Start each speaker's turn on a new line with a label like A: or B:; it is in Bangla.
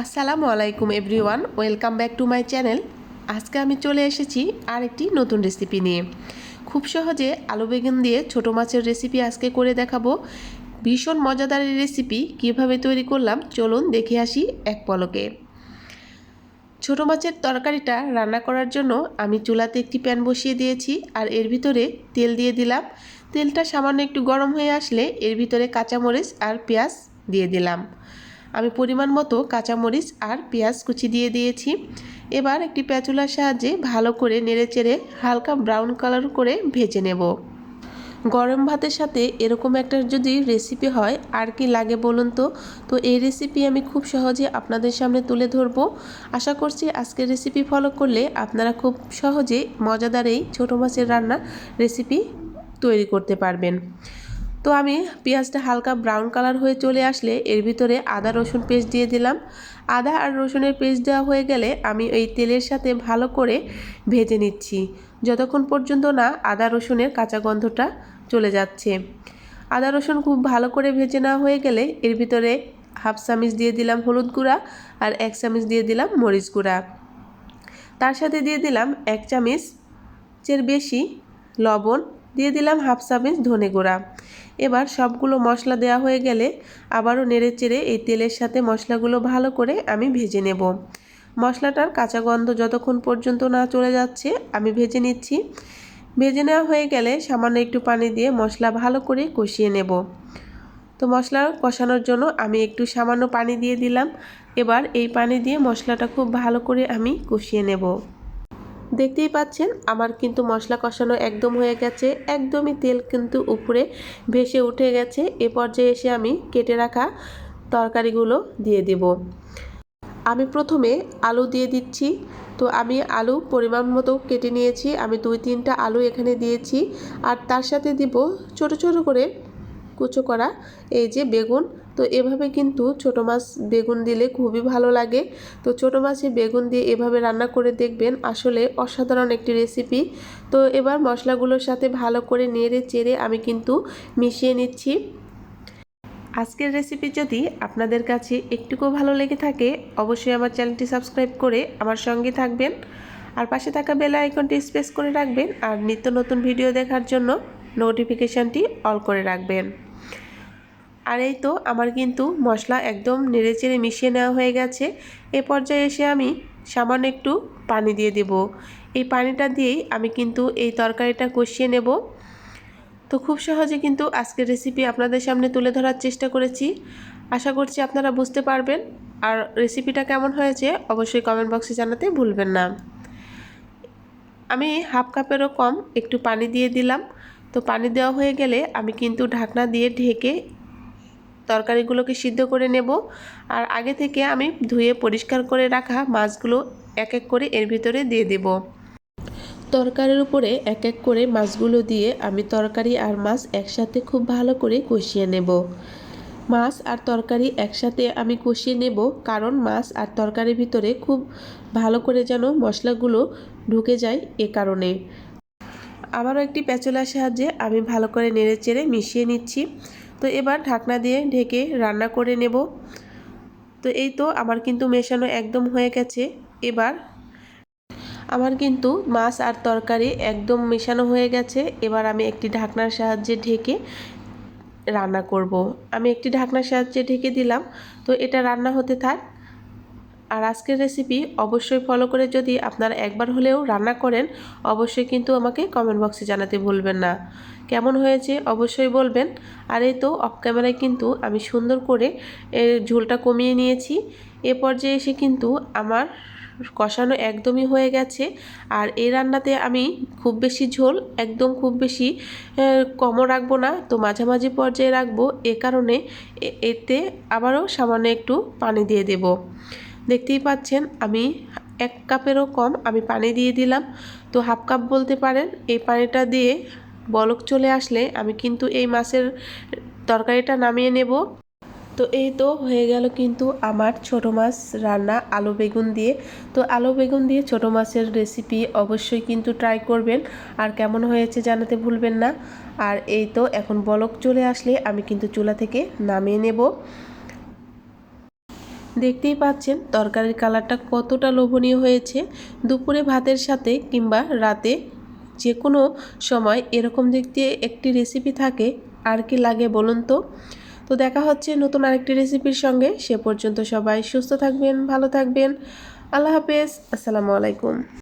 A: আসসালামু আলাইকুম everyone, welcome back to my channel. আজকে আমি চলে এসেছি আরেকটি নতুন রেসিপি নিয়ে। খুব সহজে আলু বেগুন দিয়ে ছোটো মাছের রেসিপি আজকে করে দেখাবো। ভীষণ মজাদার রেসিপি, কীভাবে তৈরি করলাম, চলুন দেখে আসি এক পলকে। ছোটো মাছের তরকারিটা রান্না করার জন্য আমি চুলাতে একটি প্যান বসিয়ে দিয়েছি আর এর ভিতরে তেল দিয়ে দিলাম। তেলটা সামান্য একটু গরম হয়ে আসলে এর ভিতরে কাঁচামরিচ আর পেঁয়াজ দিয়ে দিলাম। আমি পরিমাণ মতো কাঁচামরিচ আর পেঁয়াজ কুচি দিয়ে দিয়েছি। এবার একটি প্যাচুলার সাহায্যে ভালো করে নেড়েচেড়ে হালকা ব্রাউন কালার করে ভেজে নেব। গরম ভাতের সাথে এরকম একটা যদি রেসিপি হয়, আর কি লাগে বলুন তো? তো এই রেসিপি আমি খুব সহজে আপনাদের সামনে তুলে ধরবো। আশা করছি আজকের রেসিপি ফলো করলে আপনারা খুব সহজে মজাদার এই ছোটো মাছের রান্না রেসিপি তৈরি করতে পারবেন। তো আমি পেঁয়াজটা হালকা ব্রাউন কালার হয়ে চলে আসলে এর ভিতরে আদা, রসুন পেস্ট দিয়ে দিলাম। আদা আর রসুনের পেস্ট দেওয়া হয়ে গেলে আমি এই তেলের সাথে ভালো করে ভেজে নিচ্ছি। যতক্ষণ পর্যন্ত না আদা, রসুনের কাঁচা গন্ধটা চলে যাচ্ছে। আদা, রসুন খুব ভালো করে ভেজে নেওয়া হয়ে গেলে এর ভিতরে হাফ চামিচ দিয়ে দিলাম হলুদ গুঁড়া আর এক চামিচ দিয়ে দিলাম মরিচ গুঁড়া। তার সাথে দিয়ে দিলাম এক চামিচ চের বেশি লবণ, দিয়ে দিলাম হাফ চামিচ ধনে গুঁড়া। এবার সবগুলো মশলা দেওয়া হয়ে গেলে আবারও নেড়ে চেড়ে এই তেলের সাথে মশলাগুলো ভালো করে আমি ভেজে নেব। মশলাটার কাঁচা গন্ধ যতক্ষণ পর্যন্ত না চলে যাচ্ছে, আমি ভেজে নিচ্ছি। ভেজে নেওয়া হয়ে গেলে সামান্য একটু পানি দিয়ে মশলা ভালো করে কষিয়ে নেব। তো মশলা কষানোর জন্য আমি একটু সামান্য পানি দিয়ে দিলাম। এবার এই পানি দিয়ে মশলাটা খুব ভালো করে আমি কষিয়ে নেব। দেখতেই পাচ্ছেন, আমার কিন্তু মশলা কষানো একদম হয়ে গেছে, একদমই তেল কিন্তু উপরে ভেসে উঠে গেছে। এ পর্যায়ে এসে আমি কেটে রাখা তরকারিগুলো দিয়ে দেব। আমি প্রথমে আলু দিয়ে দিচ্ছি। তো আমি আলু পরিমাণ মতো কেটে নিয়েছি। আমি দুই তিনটা আলু এখানে দিয়েছি। আর তার সাথে দিব ছোট ছোট করে কুচো করা এই যে বেগুন তো এভাবে কিন্তু ছোট মাছ বেগুন দিলে খুবই ভালো লাগে। তো ছোট মাছে বেগুন দিয়ে এভাবে রান্না করে দেখবেন আসলে অসাধারণ একটি রেসিপি তো এবার মশলাগুলোর সাথে ভালো করে নেড়ে চেড়ে আমি কিন্তু মিশিয়ে নিচ্ছি। আজকের রেসিপি যদি আপনাদের কাছে একটুকু ভালো লেগে থাকে, অবশ্যই আমার চ্যানেলটি সাবস্ক্রাইব করে আমার সঙ্গে থাকবেন। আর পাশে থাকা বেল আইকনটি স্পেস করে রাখবেন আর নিত্য নতুন ভিডিও দেখার জন্য নোটিফিকেশানটি অল করে রাখবেন। আর এই তো আমার কিন্তু মশলা একদম নেড়েচেড়ে মিশিয়ে নেওয়া হয়ে গেছে। এ পর্যায়ে এসে আমি সামান্য একটু পানি দিয়ে দেব। এই পানিটা দিয়েই আমি কিন্তু এই তরকারিটা কষিয়ে নেব। তো খুব সহজে কিন্তু আজকের রেসিপি আপনাদের সামনে তুলে ধরার চেষ্টা করেছি। আশা করছি আপনারা বুঝতে পারবেন। আর রেসিপিটা কেমন হয়েছে অবশ্যই কমেন্ট বক্সে জানাতে ভুলবেন না। আমি হাফ কাপেরও কম একটু পানি দিয়ে দিলাম। তো পানি দেওয়া হয়ে গেলে আমি কিন্তু ঢাকনা দিয়ে ঢেকে তরকারিগুলোকে সিদ্ধ করে নেব? আর আগে থেকে আমি ধুয়ে পরিষ্কার করে রাখা মাছগুলো এক এক করে এর ভিতরে দিয়ে দেব। তরকারির উপরে এক এক করে মাছগুলো দিয়ে আমি তরকারি আর মাছ একসাথে খুব ভালো করে কষিয়ে নেব। মাছ আর তরকারি একসাথে আমি কষিয়ে নেব কারণ মাছ আর তরকারির ভিতরে খুব ভালো করে যেন মশলাগুলো ঢুকে যায় এ কারণে। আবারও একটি প্যাচলার সাহায্যে আমি ভালো করে নেড়ে চেড়ে মিশিয়ে নিচ্ছি। তো এবার ঢাকনা দিয়ে ঢেকে রান্না করে নেব। তো এই তো আমার কিন্তু মেশানো একদম হয়ে গেছে। এবার আমার কিন্তু মাছ আর তরকারি একদম মেশানো হয়ে গেছে। এবার আমি একটি ঢাকনার সাহায্যে ঢেকে রান্না করব। আমি একটি ঢাকনার সাহায্যে ঢেকে দিলাম। তো এটা রান্না হতে থাক। আর আজকের রেসিপি অবশ্যই ফলো করে যদি আপনারা একবার হলেও রান্না করেন, অবশ্যই কিন্তু আমাকে কমেন্ট বক্সে জানাতে ভুলবেন না। কেমন হয়েছে অবশ্যই বলবেন। আর এই তো অফ ক্যামেরায় কিন্তু আমি সুন্দর করে ঝোলটা কমিয়ে নিয়েছি। এ পর্যায়ে এসে কিন্তু আমার কষানো একদমই হয়ে গেছে। আর এই রান্নাতে আমি খুব বেশি ঝোল, একদম খুব বেশি কমও রাখব না, তো মাঝামাঝি পর্যায়ে রাখব। এ কারণে এতে আবারও সামান্য একটু পানি দিয়ে দেব। দেখতেই পাচ্ছেন, আমি এক কাপেরও কম আমি পানি দিয়ে দিলাম। তো হাফ কাপ বলতে পারেন, এই পানিটা দিয়ে বলক চলে আসলে আমি কিন্তু এই মাছের তরকারিটা নামিয়ে নেব। তো এই তো হয়ে গেল কিন্তু আমার ছোট মাছ রান্না আলু বেগুন দিয়ে। তো আলু বেগুন দিয়ে ছোট মাছের রেসিপি অবশ্যই কিন্তু ট্রাই করবেন। আর কেমন হয়েছে জানাতে ভুলবেন না। আর এই তো এখন বলক চলে আসলে আমি কিন্তু চুলা থেকে নামিয়ে নেব। দেখতেই পাচ্ছেন তরকারির কালারটা কতটা লোভনীয় হয়েছে। দুপুরে ভাতের সাথে কিংবা রাতে যে কোনো সময় এরকম দেখতে একটি রেসিপি থাকে, আর কি লাগে বলুন তো? তো দেখা হচ্ছে নতুন আরেকটি রেসিপির সঙ্গে। সে পর্যন্ত সবাই সুস্থ থাকবেন, ভালো থাকবেন। আল্লাহ হাফেজ। আসসালামু আলাইকুম।